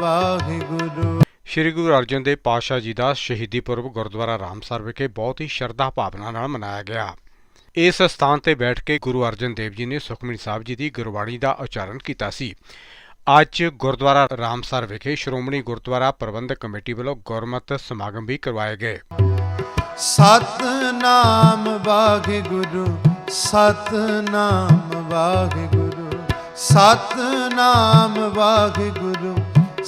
ਵਾਹਿਗੁਰੂ। ਸ਼੍ਰੀ ਗੁਰੂ ਅਰਜਨ ਦੇਵ ਪਾਤਸ਼ਾਹ ਜੀ ਦਾ ਸ਼ਹੀਦੀ ਪੁਰਬ ਗੁਰਦੁਆਰਾ ਰਾਮਸਰ ਵਿਖੇ ਬਹੁਤ ਹੀ ਸ਼ਰਧਾ ਭਾਵਨਾ ਨਾਲ ਮਨਾਇਆ ਗਿਆ। ਇਸ ਸਥਾਨ ਤੇ ਬੈਠ ਕੇ ਗੁਰੂ ਅਰਜਨ ਦੇਵ ਜੀ ਨੇ ਸੁਖਮਨੀ ਸਾਹਿਬ ਜੀ ਦੀ ਗੁਰਬਾਣੀ ਦਾ ਉਚਾਰਨ ਕੀਤਾ ਸੀ। ਅੱਜ ਗੁਰਦੁਆਰਾ ਰਾਮਸਰ ਵਿਖੇ ਸ਼੍ਰੋਮਣੀ ਗੁਰਦੁਆਰਾ ਪ੍ਰਬੰਧਕ ਕਮੇਟੀ ਵੱਲੋਂ ਗੁਰਮਤਿ ਸਮਾਗਮ ਵੀ ਕਰਵਾਏ ਗਏ। ਸਤਨਾਮ ਵਾਹਿਗੁਰੂ ਸਤਨਾਮ ਵਾਹਿਗੁਰੂ ਸਤਨਾਮ ਵਾਹਿਗੁਰੂ।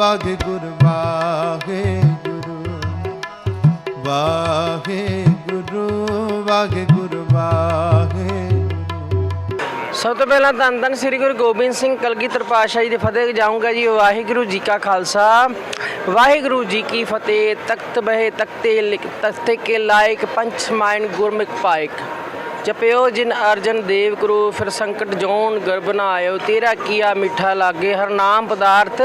ਵਾਹਿਗੁਰੂ ਵਾਹਿਗੁਰੂ ਵਾਹਿਗੁਰੂ ਵਾਹਿਗੁਰੂ ਵਾਹਿਗੁਰੂ ਸਭ ਤੋਂ ਪਹਿਲਾਂ ਧੰਨ ਧੰਨ ਸ੍ਰੀ ਗੁਰੂ ਗੋਬਿੰਦ ਸਿੰਘ ਕਲਗੀਧਰ ਪਾਤਸ਼ਾਹ ਜੀ ਦੇ ਫਤਿਹ ਜਾਊਂਗਾ ਜੀ, ਵਾਹਿਗੁਰੂ ਜੀ ਕਾ ਖਾਲਸਾ। ਵਾਹਿਗੁਰੂ ਜੀ ਕੀ ਫਤਿਹ, ਤਖਤ ਬਹਿ ਤਖਤੇ ਤਖਤੇ ਕੇ ਲਾਇਕ ਪੰਚ ਮਾਇਨ ਗੁਰਮੁਖ ਪਾਇਕ। ਜਪਿਓ ਜਿਨ ਅਰਜਨ ਦੇਵ ਗੁਰੂ, ਫਿਰ ਸੰਕਟ ਜੋਨ ਗਰਭ ਨਾ ਆਇਓ, ਤੇਰਾ ਕੀਆ ਮਿੱਠਾ ਲਾਗੇ, ਹਰ ਨਾਮ ਪਦਾਰਥ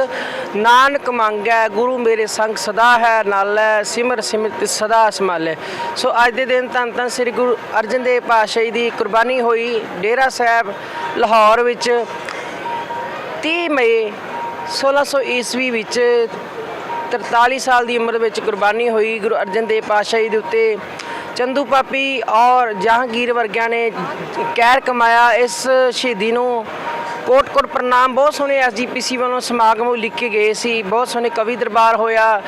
ਨਾਨਕ ਮੰਗੈ, ਗੁਰੂ ਮੇਰੇ ਸੰਗ ਸਦਾ ਹੈ, ਨਾਲੈ, ਸਿਮਰ ਸਿਮਰਤ ਸਦਾ ਸਮਾਲੇ ਸੋ ਅੱਜ ਦੇ ਦਿਨ ਤਾਂ ਧੰਨ ਸ੍ਰੀ ਗੁਰੂ ਅਰਜਨ ਦੇਵ ਪਾਤਸ਼ਾਹ ਦੀ ਕੁਰਬਾਨੀ ਹੋਈ ਡੇਰਾ ਸਾਹਿਬ, ਲਾਹੌਰ ਵਿੱਚ। 30 ਮਈ 1600 ਈਸਵੀ ਵਿੱਚ 43 ਸਾਲ ਦੀ ਉਮਰ ਵਿੱਚ ਕੁਰਬਾਨੀ ਹੋਈ ਗੁਰੂ ਅਰਜਨ ਦੇਵ ਪਾਤਸ਼ਾਹ ਜੀ ਦੇ ਉੱਤੇ। ਚੰਦੂ ਪਾਪੀ ਔਰ ਜਹਾਂਗੀਰ ਵਰਗਿਆਂ ਨੇ ਕਹਿਰ ਕਮਾਇਆ। ਇਸ ਸ਼ਹੀਦੀ ਨੂੰ ਕੋਟ ਕੋਟ ਪ੍ਰਣਾਮ। ਬਹੁਤ ਸੋਹਣੇ ਐਸਜੀਪੀਸੀ ਵੱਲੋਂ ਸਮਾਗਮ ਲਿਖ ਗਏ ਸੀ। ਬਹੁਤ ਸੋਹਣੇ ਕਵੀ ਦਰਬਾਰ ਹੋਇਆ,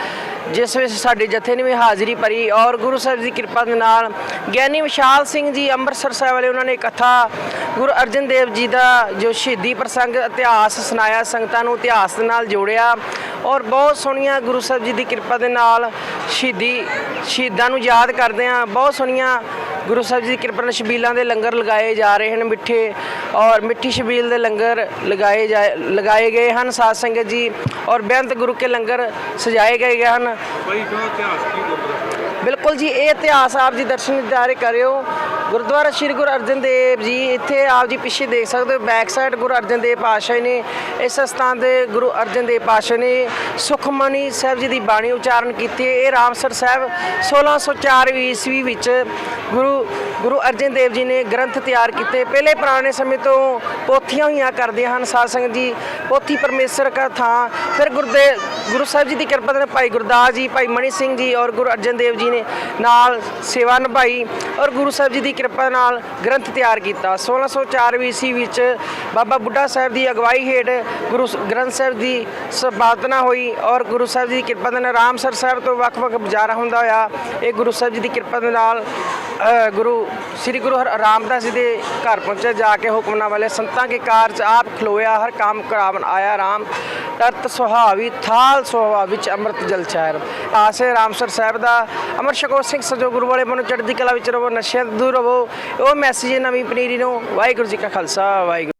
ਜਿਸ ਵਿੱਚ ਸਾਡੇ ਜਥੇ ਨੇ ਵੀ ਹਾਜ਼ਰੀ ਭਰੀ ਔਰ ਗੁਰੂ ਸਾਹਿਬ ਦੀ ਕਿਰਪਾ ਦੇ ਨਾਲ ਗਿਆਨੀ ਵਿਸ਼ਾਲ ਸਿੰਘ ਜੀ ਅੰਮ੍ਰਿਤਸਰ ਸਾਹਿਬ ਵਾਲੇ, ਉਹਨਾਂ ਨੇ ਕਥਾ ਗੁਰੂ ਅਰਜਨ ਦੇਵ ਜੀ ਦਾ ਜੋ ਸ਼ਹੀਦੀ ਪ੍ਰਸੰਗ, ਇਤਿਹਾਸ, ਸੁਣਾਇਆ ਸੰਗਤਾਂ ਨੂੰ ਇਤਿਹਾਸ ਦੇ ਨਾਲ ਜੋੜਿਆ ਔਰ ਬਹੁਤ ਸੋਹਣੀਆਂ ਗੁਰੂ ਸਾਹਿਬ ਜੀ ਦੀ ਕਿਰਪਾ ਦੇ ਨਾਲ ਸ਼ਹੀਦੀ, ਸ਼ਹੀਦਾਂ ਨੂੰ ਯਾਦ ਕਰਦੇ ਆ ਬਹੁਤ ਸੋਹਣੀਆਂ ਗੁਰੂ ਸਾਹਿਬ ਜੀ ਦੀ ਕਿਰਪਾ ਨਾਲ ਸ਼ਬੀਲਾਂ ਦੇ ਲੰਗਰ ਲਗਾਏ ਜਾ ਰਹੇ ਹਨ ਮਿੱਠੇ ਔਰ ਮਿੱਠੀ ਸ਼ਬੀਲ ਦੇ ਲੰਗਰ ਲਗਾਏ ਜਾ, ਲਗਾਏ ਗਏ ਹਨ। ਸਾਧ ਸੰਗਤ ਜੀ ਔਰ ਬੇਅੰਤ ਗੁਰੂ ਕੇ ਲੰਗਰ ਸਜਾਏ ਗਏ ਹਨ। ਬਿਲਕੁਲ ਜੀ, ਇਹ ਇਤਿਹਾਸ ਆਪ ਜੀ ਦਰਸ਼ਨ ਦਿਦਾਰੇ ਕਰਿਓ। ਗੁਰਦੁਆਰਾ ਸ਼੍ਰੀ ਗੁਰੂ ਅਰਜਨ ਦੇਵ ਜੀ, ਇੱਥੇ ਆਪ ਜੀ ਪਿੱਛੇ ਦੇਖ ਸਕਦੇ ਹੋ ਬੈਕ ਸਾਈਡ ਗੁਰੂ ਅਰਜਨ ਦੇਵ ਪਾਤਸ਼ਾਹ ਨੇ, ਇਸ ਸਥਾਨ ਦੇ ਗੁਰੂ ਅਰਜਨ ਦੇਵ ਪਾਤਸ਼ਾਹ ਨੇ ਸੁਖਮਨੀ ਸਾਹਿਬ ਜੀ ਦੀ ਬਾਣੀ ਉਚਾਰਨ ਕੀਤੀ ਹੈ। ਇਹ ਰਾਮਸਰ ਸਾਹਿਬ 1604 ਈਸਵੀ ਵਿੱਚ ਗੁਰੂ ਗੁਰੂ ਅਰਜਨ ਦੇਵ ਜੀ ਨੇ ਗ੍ਰੰਥ ਤਿਆਰ ਕੀਤੇ। ਪਹਿਲੇ ਪੁਰਾਣੇ ਸਮੇਂ ਤੋਂ ਪੋਥੀਆਂ ਹੋਈਆਂ ਕਰਦੇ ਹਨ। ਸਾਧ ਸੰਗਤ ਜੀ, ਪੋਥੀ ਪਰਮੇਸ਼ਰ ਕਾ ਥਾਂ। ਫਿਰ ਗੁਰਦੇ, ਗੁਰੂ ਸਾਹਿਬ ਜੀ ਦੀ ਕਿਰਪਾ ਦੇ ਨਾਲ ਭਾਈ ਗੁਰਦਾਸ ਜੀ, ਭਾਈ ਮਣੀ ਸਿੰਘ ਜੀ ਔਰ ਗੁਰੂ ਅਰਜਨ ਦੇਵ ਜੀ ਨੇ ਨਾਲ ਸੇਵਾ ਨਿਭਾਈ ਔਰ ਗੁਰੂ ਸਾਹਿਬ ਜੀ ਦੀ ਕਿਰਪਾ ਨਾਲ ਗ੍ਰੰਥ ਤਿਆਰ ਕੀਤਾ। 1604 ਈਸਵੀ ਵਿੱਚ ਬਾਬਾ ਬੁੱਢਾ ਸਾਹਿਬ ਦੀ ਅਗਵਾਈ ਹੇਠ ਗੁਰੂ ਸ- ਗ੍ਰੰਥ ਸਾਹਿਬ ਦੀ ਸੰਪਾਦਨਾ ਹੋਈ ਔਰ ਗੁਰੂ ਸਾਹਿਬ ਜੀ ਦੀ ਕਿਰਪਾ ਦੇ ਨਾਲ ਰਾਮਸਰ ਸਾਹਿਬ ਤੋਂ ਵੱਖ-ਵੱਖ ਬਜ਼ਾਰਾ ਹੁੰਦਾ ਹੋਇਆ, ਇਹ ਗੁਰੂ ਸਾਹਿਬ ਜੀ ਦੀ ਕਿਰਪਾ ਦੇ ਨਾਲ ਗੁਰੂ ਸ੍ਰੀ ਗੁਰੂ ਹਰ- ਰਾਮਦਾਸ ਜੀ ਦੇ ਘਰ ਪਹੁੰਚੇ ਜਾ ਕੇ ਹੁਕਮਨਾ ਵਾਲੇ ਸੰਤਾਂ ਕੇ ਕਾਰਜ ਆਪ ਖਲੋਇਆ, ਹਰ ਕੰਮ ਕਰਾਵਨ ਆਇਆ, ਰਾਮ ਤਰਤ ਸੁਹਾਵੀ, ਥਾਲ ਸੁਹਾਵਾ ਵਿੱਚ ਅੰਮ੍ਰਿਤ ਜਲ ਚਾਰ ਆਸੇ ਰਾਮਸਰ ਸਾਹਿਬ ਦਾ, ਅਮਰ ਸ਼ਕੋ ਸਿੰਘ ਸਜੋ ਗੁਰੂ ਵਾਲੇ ਮਨੁ ਚੜ੍ਹਦੀ ਕਲਾ ਵਿੱਚ ਰਵੋ, ਨਸ਼ਿਆਂ ਤੋਂ ਦੂਰ ਰਵੋ। ਉਹ ਮੈਸੇਜ ਨਵੀਂ ਪਨੀਰੀ ਨੂੰ, ਵਾਹਿਗੁਰੂ ਜੀ ਕਾ ਖਾਲਸਾ, ਵਾਹਿਗੁਰੂ